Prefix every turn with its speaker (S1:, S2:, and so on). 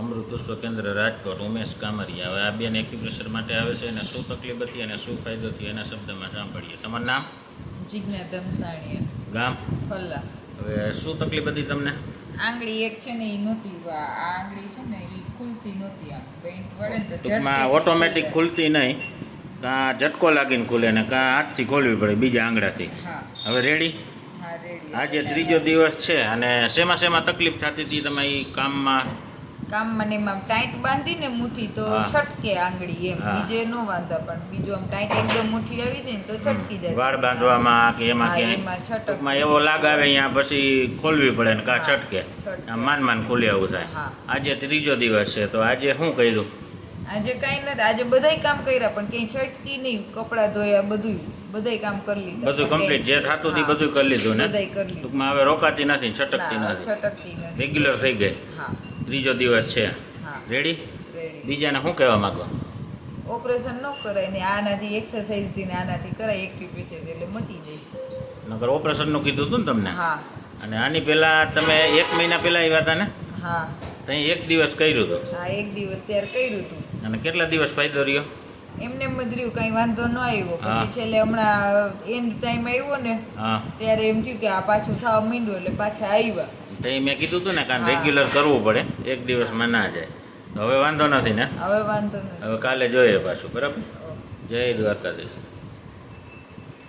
S1: અમૃત પુષ્પ કેન્દ્ર રાજકોટ ઉમેશ કામરિયા. હવે આ બેન એક્યુપ્રેશર માટે આવે છે અને શું તકલીફ હતી અને શું ફાયદો થયો એના શબ્દમાં સાંભળીએ. તમારું નામ?
S2: જીજ્ઞા ધમસાણીયા
S1: ગામ?
S2: ફલ્લા.
S1: હવે શું તકલીફ હતી તમને?
S2: આંગળી એક છે ને એ નહોતી આ આંગળી છે ને એ ખુલતી નહોતી આમ. પેન્ટ વડે
S1: ટૂંકમાં ઓટોમેટિક ખુલતી નહીં. કાં ઝટકો લાગીને ખુલે ને કાં હાથથી ખોલવી પડે બીજા આંગળાથી.
S2: હા.
S1: હવે રેડી
S2: રેડી
S1: આજે ત્રીજો દિવસ છે અને શેમાં શેમાં તકલીફ થતી હતી તમે કામમાં?
S2: કામ મને એમાં ટાઈટ બાંધી ને મુઠ્ઠી તો છટકે આંગળી એમ બીજે નો વાંધા પણ બીજું આમ ટાઈટ એકદમ મુઠ્ઠી આવી જાય ને તો છટકી જાય.
S1: વાળ બાંધવામાં કે એમાં કે
S2: એમાં છટક.
S1: ટૂંકમાં એવો લાગ આવે અહીંયા પછી ખોલવી પડે ને કા છટકે. આમ માન માન ખુલે એવું થાય. આજે ત્રીજો દિવસ છે તો આજે શું કર્યું?
S2: આજે કાંઈ નથી આજે બધાય કામ કર્યા પણ કઈ છટકી નહીં કપડાં ધોયા બધું બધાય કામ કરી લીધું.
S1: બધું કમ્પ્લીટ જે થતું હતું બધું કરી લીધું ને?
S2: બધાય કરી લીધું.
S1: ટૂંકમાં હવે રોકાતી નથી છટકતી નથી.
S2: છટકતી નથી.
S1: રેગ્યુલર થઈ ગઈ.
S2: હા.
S1: ત્રીજો દિવસ છે.
S2: હા.
S1: રેડી બીજાને શું કહેવા માંગો?
S2: ઓપરેશન ન કરાય ને આનાથી એક્સરસાઇઝથી ને આનાથી કરાય એક્ટિવ પેશન્ટ એટલે મટી જાય.
S1: નકર ઓપરેશનનું કીધું હતું ને તમને?
S2: હા.
S1: અને આની પહેલાં તમે એક મહિના પહેલાં આવ્યા હતા ને?
S2: હા.
S1: ત્યાં એક દિવસ કર્યું હતું
S2: હા એક દિવસ ત્યારે કર્યું હતું
S1: અને કેટલા દિવસ ફાયદો રહ્યો?
S2: એમને એમ જ રહ્યું કઈ વાંધો ન આવ્યો. પછી છેલ્લે હમણાં એન્ડ ટાઈમ આવ્યો ને ત્યારે એમ થયું કે આ પાછું થવા માંડ્યું એટલે પાછા આવ્યા.
S1: તો મેં કીધું હતું ને કારણ રેગ્યુલર કરવું પડે એક દિવસમાં ના જાય. હવે વાંધો નથી ને?
S2: હવે વાંધો નથી.
S1: હવે કાલે જોઈએ પાછું બરાબર. જય દ્વારકાધીશ.